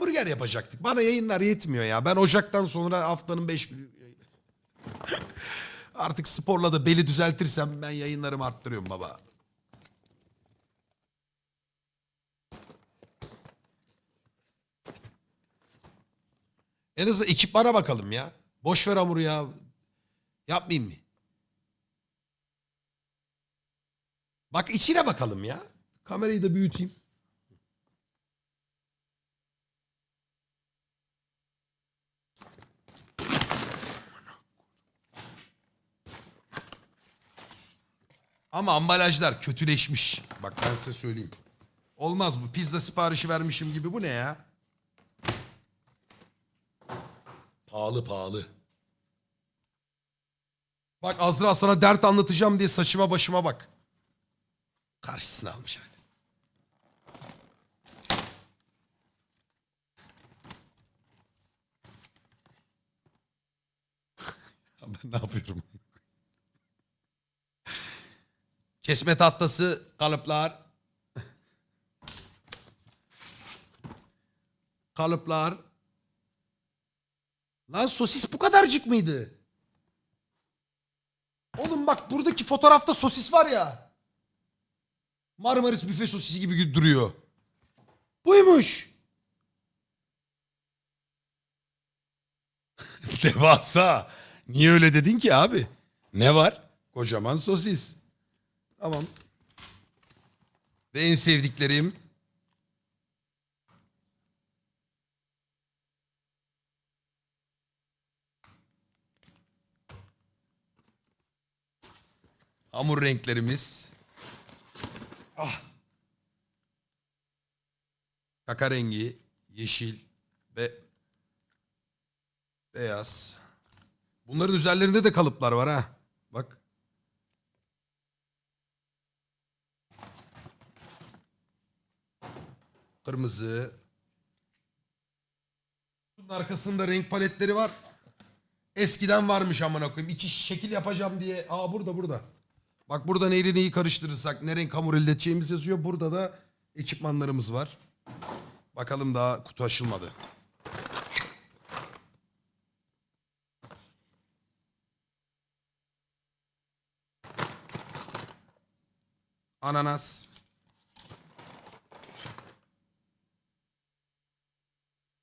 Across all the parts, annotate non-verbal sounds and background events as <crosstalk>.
Hamburger yapacaktık. Bana yayınlar yetmiyor ya. Ben Ocak'tan sonra haftanın 5 günü... <laughs> Artık sporla da beli düzeltirsem ben yayınlarımı arttırıyorum baba. En azından ekipmana bakalım ya. Boş ver hamuru ya. Yapmayayım mı? Bak içine bakalım ya. Kamerayı da büyüteyim. Ama ambalajlar kötüleşmiş. Bak ben size söyleyeyim. Olmaz bu. Pizza siparişi vermişim gibi. Bu ne ya? Pahalı pahalı. Bak Azra sana dert anlatacağım diye saçıma başıma bak. Karşısına almış. <laughs> Ya ben ne yapıyorum? Kesme tahtası, kalıplar. <laughs> Kalıplar. Lan sosis bu kadarcık mıydı? Oğlum bak buradaki fotoğrafta sosis var ya. Marmaris büfe sosisi gibi duruyor. Buymuş. <laughs> Devasa. Niye öyle dedin ki abi? Ne var? Kocaman sosis. Tamam. Ve en sevdiklerim. Hamur renklerimiz. Ah. Kaka rengi, yeşil ve beyaz. Bunların üzerlerinde de kalıplar var ha. Bak. Kırmızı. Bunun arkasında renk paletleri var. Eskiden varmış amına koyayım. İki şekil yapacağım diye. Aa burada burada. Bak burada neyle neyi karıştırırsak ne renk hamur elde edeceğimiz yazıyor. Burada da ekipmanlarımız var. Bakalım daha kutu açılmadı. Ananas.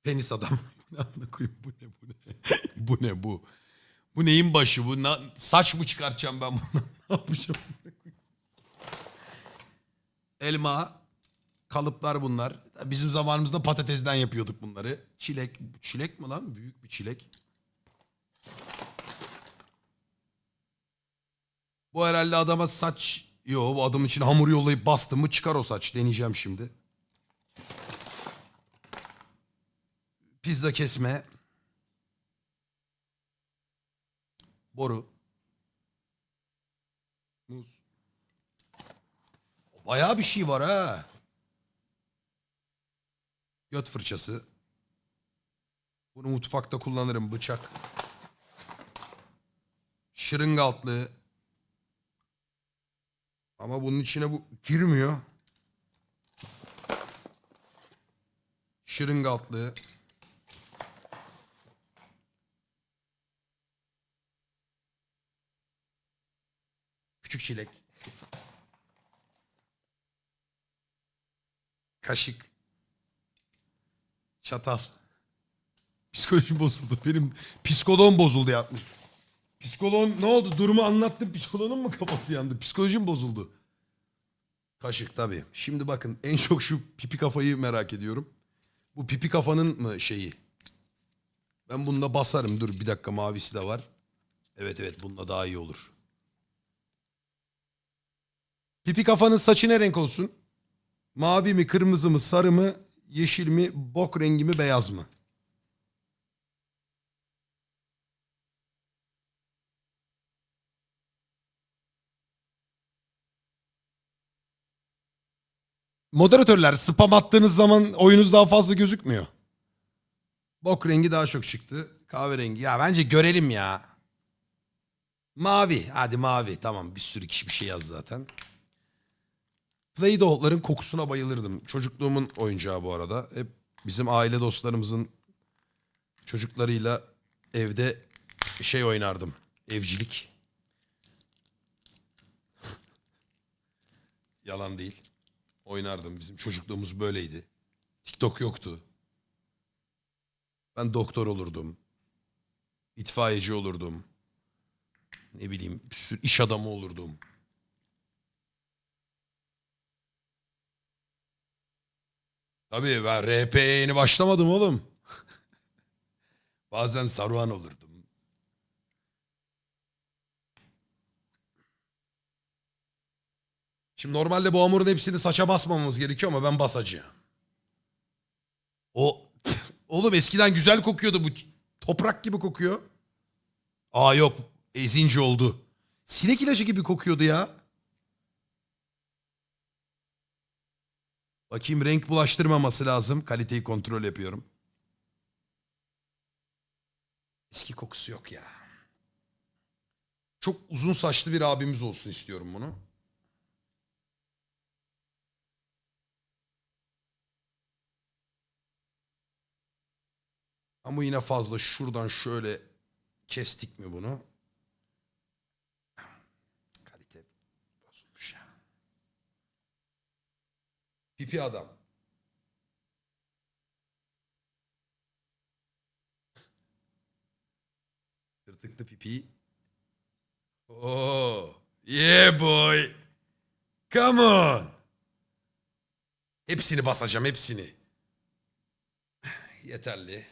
Penis adam. <laughs> Bu ne bu ne? <laughs> bu ne bu? Bu neyin başı bu? Na- saç mı çıkartacağım ben bundan? <laughs> ne yapacağım? Elma. Kalıplar bunlar. Bizim zamanımızda patatesden yapıyorduk bunları. Çilek. Çilek mi lan? Büyük bir çilek. Bu herhalde adama saç... Yo bu adam için hamur yollayıp bastım mı çıkar o saç. Deneyeceğim şimdi. Pizza kesme. Boru. Muz. Bayağı bir şey var ha. Göt fırçası. Bunu mutfakta kullanırım. Bıçak. Şırınga. Ama bunun içine bu girmiyor. Şırınga altlığı. Küçük çilek. Kaşık. Çatal. <laughs> Psikolojim bozuldu. Benim psikoloğum bozuldu yapmış. Psikoloğun ne oldu? Durumu anlattım. Psikoloğun mu kafası yandı? Psikolojim bozuldu. Kaşık tabii. Şimdi bakın en çok şu pipi kafayı merak ediyorum. Bu pipi kafanın mı şeyi? Ben bununla basarım. Dur bir dakika mavisi de var. Evet evet bununla daha iyi olur. Pipi kafanın saçı ne renk olsun? Mavi mi, kırmızı mı, sarı mı, yeşil mi, bok rengi mi, beyaz mı? Moderatörler spam attığınız zaman oyunuz daha fazla gözükmüyor. Bok rengi daha çok çıktı. Kahverengi. Ya bence görelim ya. Mavi. Hadi mavi. Tamam bir sürü kişi bir şey yaz zaten. Play-Doh'ların kokusuna bayılırdım. Çocukluğumun oyuncağı bu arada. Hep bizim aile dostlarımızın çocuklarıyla evde şey oynardım. Evcilik. <laughs> Yalan değil. Oynardım. Bizim çocukluğumuz böyleydi. TikTok yoktu. Ben doktor olurdum. İtfaiyeci olurdum. Ne bileyim bir sürü iş adamı olurdum. Tabii ben RP'ye yeni başlamadım oğlum. <laughs> Bazen Saruhan olurdum. Şimdi normalde bu hamurun hepsini saça basmamamız gerekiyor ama ben basacağım. O <laughs> oğlum eskiden güzel kokuyordu bu. Toprak gibi kokuyor. Aa yok ezince oldu. Sinek ilacı gibi kokuyordu ya. Bakayım renk bulaştırmaması lazım. Kaliteyi kontrol yapıyorum. Eski kokusu yok ya. Çok uzun saçlı bir abimiz olsun istiyorum bunu. Ama yine fazla şuradan şöyle kestik mi bunu? Pipi adam. Tırtıklı pipi. Oh, yeah boy. Come on. Hepsini basacağım, hepsini. <sighs> Yeterli.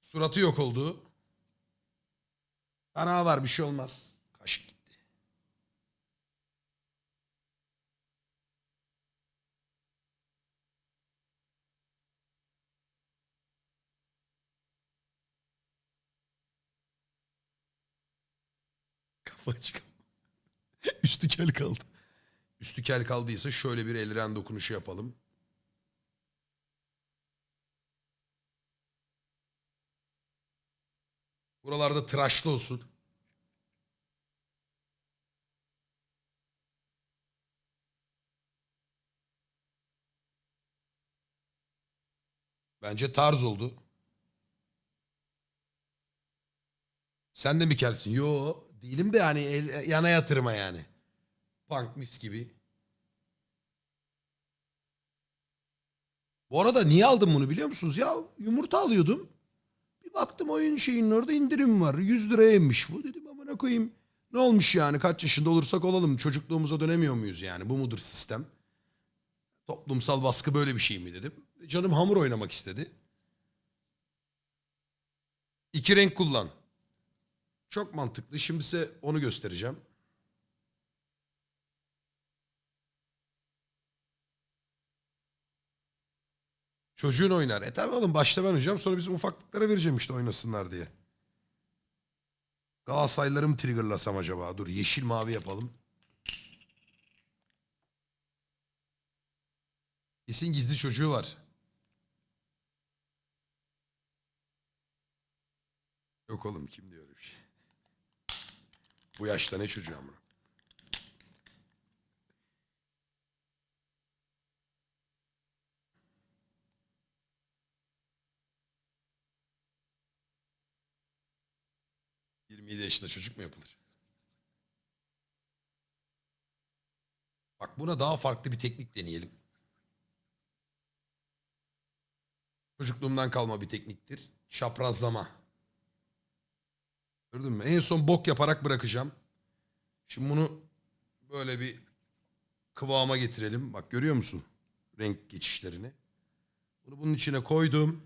Suratı yok oldu. Ana var bir şey olmaz. Kaşık <laughs> açık. Üstü kel kaldı. Üstü kel kaldıysa şöyle bir elren dokunuşu yapalım. Buralarda tıraşlı olsun. Bence tarz oldu. Sen de mi kelsin? Yo değilim de hani el, yana yatırma yani. Punk mis gibi. Bu arada niye aldım bunu biliyor musunuz? Ya yumurta alıyordum. Bir baktım oyun şeyinin orada indirim var. 100 liraymış bu. Dedim amına koyayım. Ne olmuş yani kaç yaşında olursak olalım. Çocukluğumuza dönemiyor muyuz yani? Bu mudur sistem? Toplumsal baskı böyle bir şey mi dedim. Canım hamur oynamak istedi. İki renk kullan. Çok mantıklı. Şimdi size onu göstereceğim. Çocuğun oynar. E tabi oğlum başta ben oynayacağım sonra bizim ufaklıklara vereceğim işte oynasınlar diye. Galatasaraylıları mı triggerlasam acaba? Dur yeşil mavi yapalım. Kesin gizli çocuğu var. Yok oğlum kim diyor bir şey. Bu yaşta ne çocuğu amına? ...27 yaşında çocuk mu yapılır? Bak buna daha farklı bir teknik deneyelim. Çocukluğumdan kalma bir tekniktir. Çaprazlama. Gördün mü? En son bok yaparak bırakacağım. Şimdi bunu böyle bir kıvama getirelim. Bak görüyor musun? Renk geçişlerini. Bunu bunun içine koydum.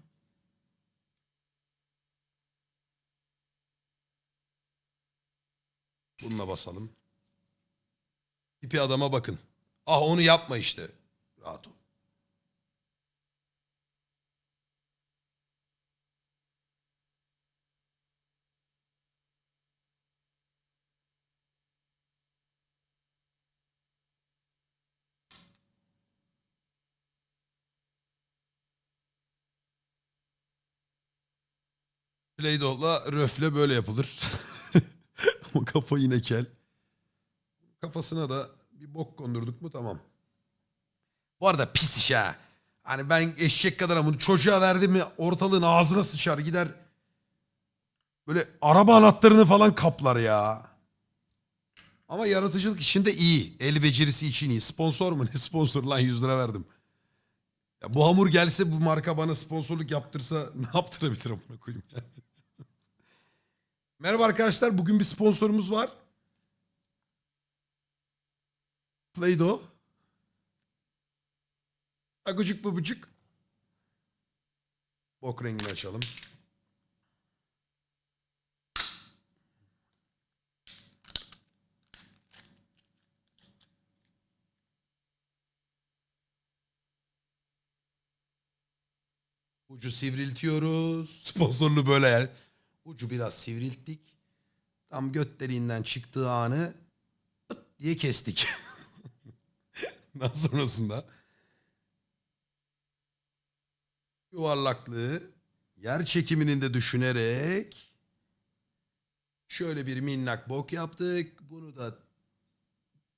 Bununla basalım. Pipi adama bakın. Ah onu yapma işte. Rahat ol. Play-Doh'la röfle böyle yapılır. <laughs> Ama kafa yine kel. Kafasına da bir bok kondurduk mu tamam. Bu arada pis iş ha. Hani ben eşek kadar bunu çocuğa verdim mi ortalığın ağzına sıçar gider. Böyle araba anahtarını falan kaplar ya. Ama yaratıcılık işinde iyi. El becerisi için iyi. Sponsor mu? <laughs> Ne sponsor lan 100 lira verdim. Ya bu hamur gelse bu marka bana sponsorluk yaptırsa ne yaptırabilir amına koyayım ya. Merhaba arkadaşlar. Bugün bir sponsorumuz var. Play-Doh. Agucuk bubucuk. Bok rengini açalım. Ucu sivriltiyoruz. Sponsorlu böyle yani. Ucu biraz sivrilttik. Tam göt deliğinden çıktığı anı pıt diye kestik. <laughs> Daha sonrasında yuvarlaklığı yer çekiminin de düşünerek şöyle bir minnak bok yaptık. Bunu da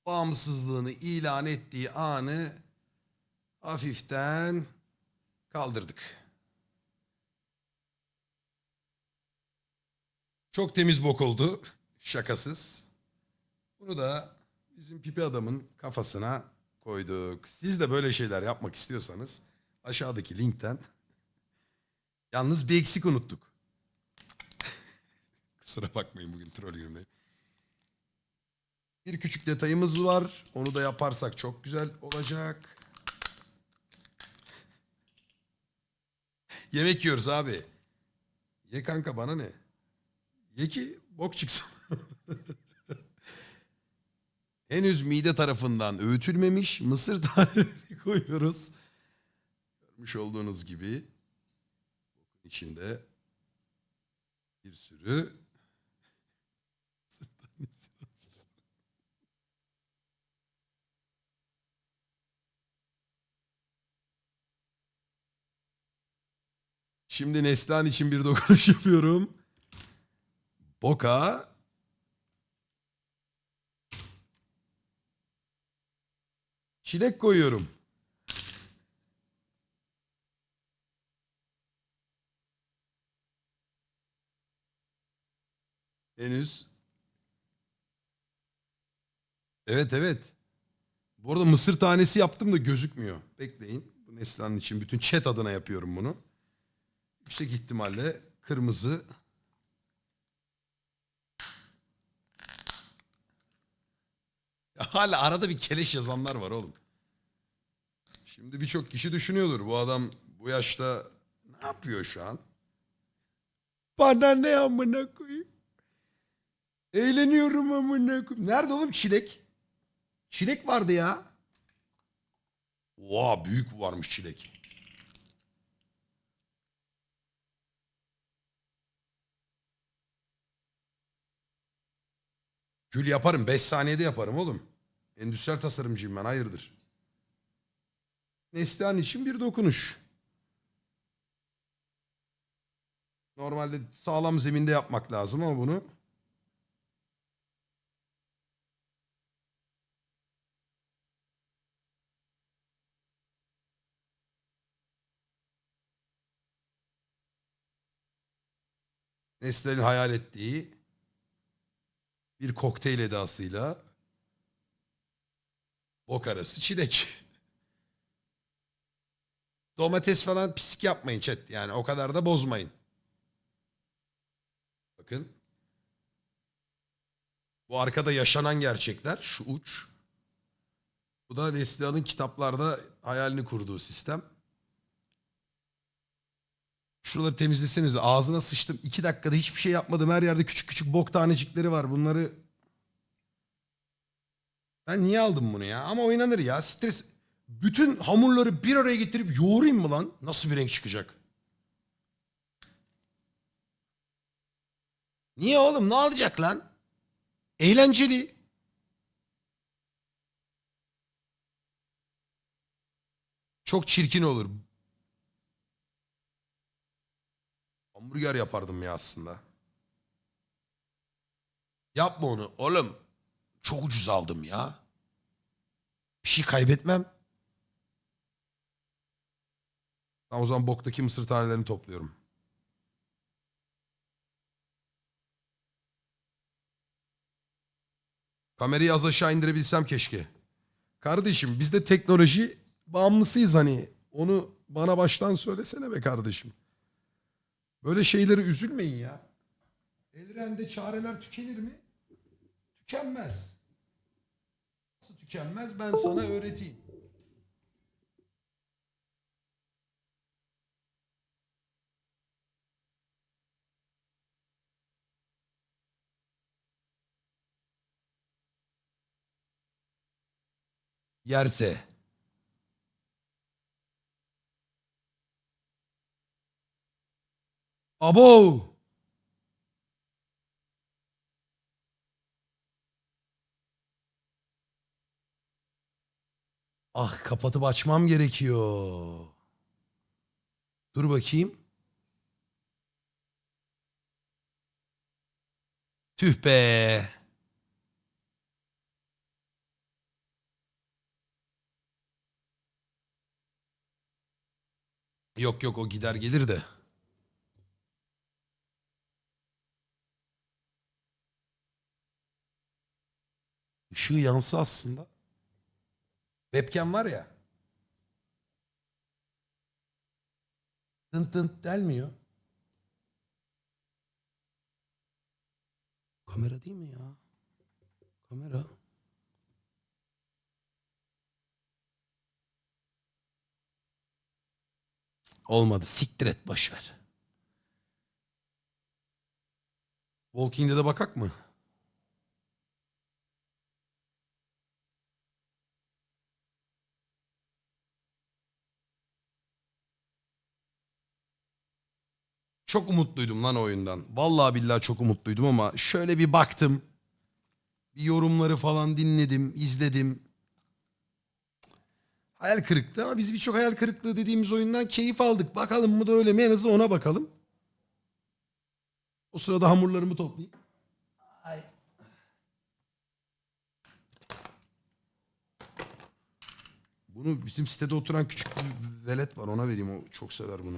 bağımsızlığını ilan ettiği anı hafiften kaldırdık. Çok temiz bok oldu. Şakasız. Bunu da bizim pipi adamın kafasına koyduk. Siz de böyle şeyler yapmak istiyorsanız aşağıdaki linkten yalnız bir eksik unuttuk. <laughs> Kusura bakmayın bugün troll günümdeyim. Bir küçük detayımız var. Onu da yaparsak çok güzel olacak. Yemek yiyoruz abi. Ye kanka bana ne? Ye ki bok çıksın. <laughs> Henüz mide tarafından öğütülmemiş mısır taneleri <laughs> koyuyoruz. Görmüş olduğunuz gibi içinde bir sürü. <laughs> Şimdi Neslihan için bir dokunuş yapıyorum. Boka çilek koyuyorum. Henüz. Evet evet. Bu arada mısır tanesi yaptım da gözükmüyor. Bekleyin. Bu Neslihan'ın için bütün chat adına yapıyorum bunu. Yüksek ihtimalle kırmızı Hala arada bir keleş yazanlar var oğlum. Şimdi birçok kişi düşünüyordur bu adam bu yaşta ne yapıyor şu an? Bana ne amına koyayım? Eğleniyorum amına koyayım. Nerede oğlum çilek? Çilek vardı ya. Oha büyük varmış çilek. Gül yaparım. 5 saniyede yaparım oğlum. Endüstriyel tasarımcıyım ben. Hayırdır? Neslihan için bir dokunuş. Normalde sağlam zeminde yapmak lazım ama bunu Neslihan'ın hayal ettiği bir kokteyl edasıyla bok arası çilek. <laughs> Domates falan pislik yapmayın chat. Yani o kadar da bozmayın. Bakın. Bu arkada yaşanan gerçekler. Şu uç. Bu da Neslihan'ın kitaplarda hayalini kurduğu sistem. Şuraları temizleseniz ağzına sıçtım. iki dakikada hiçbir şey yapmadım. Her yerde küçük küçük bok tanecikleri var. Bunları ben niye aldım bunu ya? Ama oynanır ya. Stres. Bütün hamurları bir araya getirip yoğurayım mı lan? Nasıl bir renk çıkacak? Niye oğlum? Ne olacak lan? Eğlenceli. Çok çirkin olur. Hamburger yapardım ya aslında. Yapma onu. Oğlum çok ucuz aldım ya. Bir şey kaybetmem. Tamam o zaman boktaki mısır tanelerini topluyorum. Kamerayı az aşağı indirebilsem keşke. Kardeşim biz de teknoloji bağımlısıyız hani. Onu bana baştan söylesene be kardeşim. Böyle şeyleri üzülmeyin ya. Elrende çareler tükenir mi? Tükenmez. Nasıl tükenmez ben sana öğreteyim. Yerse. Abo. Ah kapatıp açmam gerekiyor. Dur bakayım. Tüh be. Yok yok o gider gelir de. Işığı yansa aslında. Webcam var ya. Tın tın delmiyor. Kamera değil mi ya? Kamera. Olmadı. Siktir et boş ver. Walking Dead'e bakak mı? Çok umutluydum lan oyundan. Vallahi billahi çok umutluydum ama şöyle bir baktım. Bir yorumları falan dinledim, izledim. Hayal kırıklığı ama biz birçok hayal kırıklığı dediğimiz oyundan keyif aldık. Bakalım mı da öyle mi? En azından ona bakalım. O sırada hamurlarımı toplayayım. Ay. Bunu bizim sitede oturan küçük bir velet var. Ona vereyim. O çok sever bunu.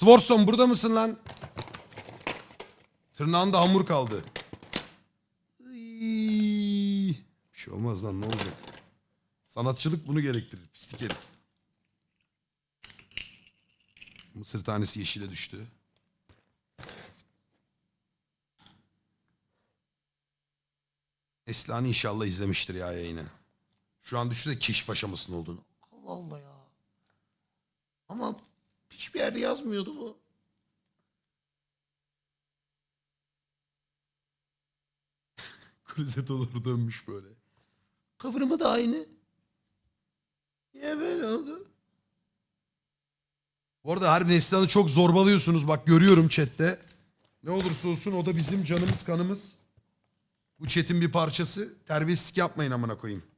Swarson burada mısın lan? Tırnağında hamur kaldı. Bir şey olmaz lan ne olacak? Sanatçılık bunu gerektirir pislik herif. Mısır tanesi yeşile düştü. Eslan inşallah izlemiştir ya yayını. Şu an düştü de keşif aşamasında olduğunu. Allah Allah ya. Yerde yazmıyordu bu. <laughs> Klozet olur dönmüş böyle. Kıvrımı da aynı. Niye böyle oldu? Bu arada harbi Neslihan'ı çok zorbalıyorsunuz. Bak görüyorum chatte. Ne olursa olsun o da bizim canımız kanımız. Bu chat'in bir parçası. Terbiyesizlik yapmayın amına koyayım.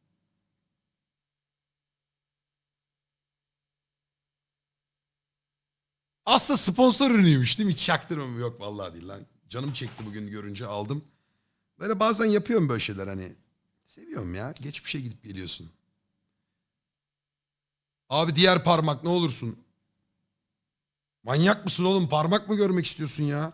Aslında sponsor ürünüymüş değil mi? Hiç çaktırmam. Yok vallahi değil lan. Canım çekti bugün görünce aldım. Böyle bazen yapıyorum böyle şeyler hani. Seviyorum ya. Geçmişe gidip geliyorsun. Abi diğer parmak ne olursun. Manyak mısın oğlum? Parmak mı görmek istiyorsun ya?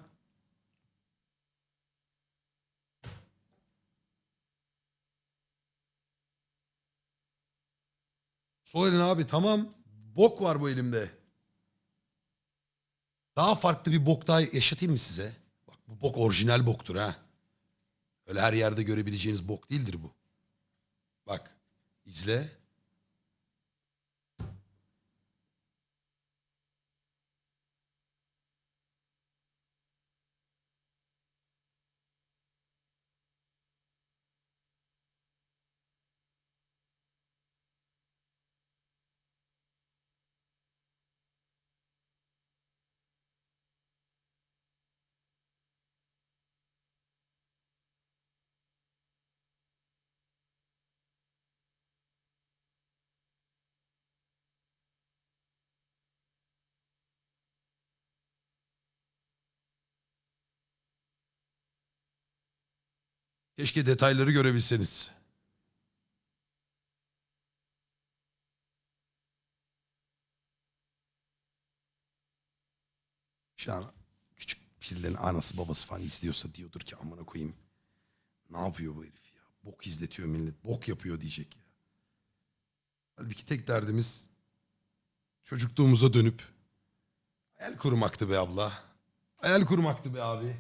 Sol elin abi tamam. Bok var bu elimde. Daha farklı bir bok daha yaşatayım mı size? Bak bu bok orijinal boktur ha. Öyle her yerde görebileceğiniz bok değildir bu. Bak izle. Keşke detayları görebilseniz. Şu an küçük pillerin anası babası falan izliyorsa diyordur ki amına koyayım. Ne yapıyor bu herif ya? Bok izletiyor millet. Bok yapıyor diyecek ya. Halbuki tek derdimiz çocukluğumuza dönüp hayal kurmaktı be abla. Hayal kurmaktı be abi.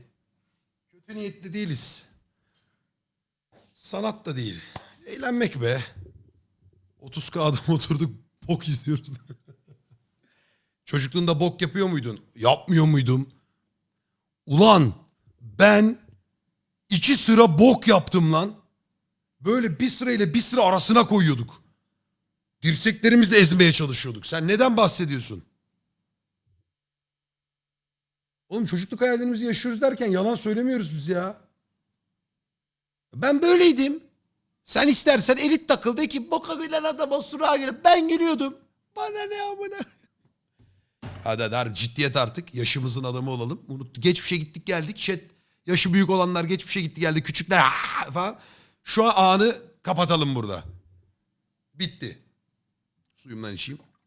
Kötü niyetli değiliz. Sanat da değil. Eğlenmek be. 30 adam oturduk bok izliyoruz. <laughs> Çocukluğunda bok yapıyor muydun? Yapmıyor muydum? Ulan ben iki sıra bok yaptım lan. Böyle bir sırayla bir sıra arasına koyuyorduk. Dirseklerimizle ezmeye çalışıyorduk. Sen neden bahsediyorsun? Oğlum çocukluk hayallerimizi yaşıyoruz derken yalan söylemiyoruz biz ya. Ben böyleydim. Sen istersen elit takıl de ki boka gülen adama surağa girip ben gülüyordum. Bana ne amına. Hadi hadi ciddiyet artık. Yaşımızın adamı olalım. Unuttuk. Geçmişe gittik geldik. Chat yaşı büyük olanlar geçmişe gitti geldi. Küçükler "Aa!" falan. Şu an anı kapatalım burada. Bitti. Suyumdan içeyim.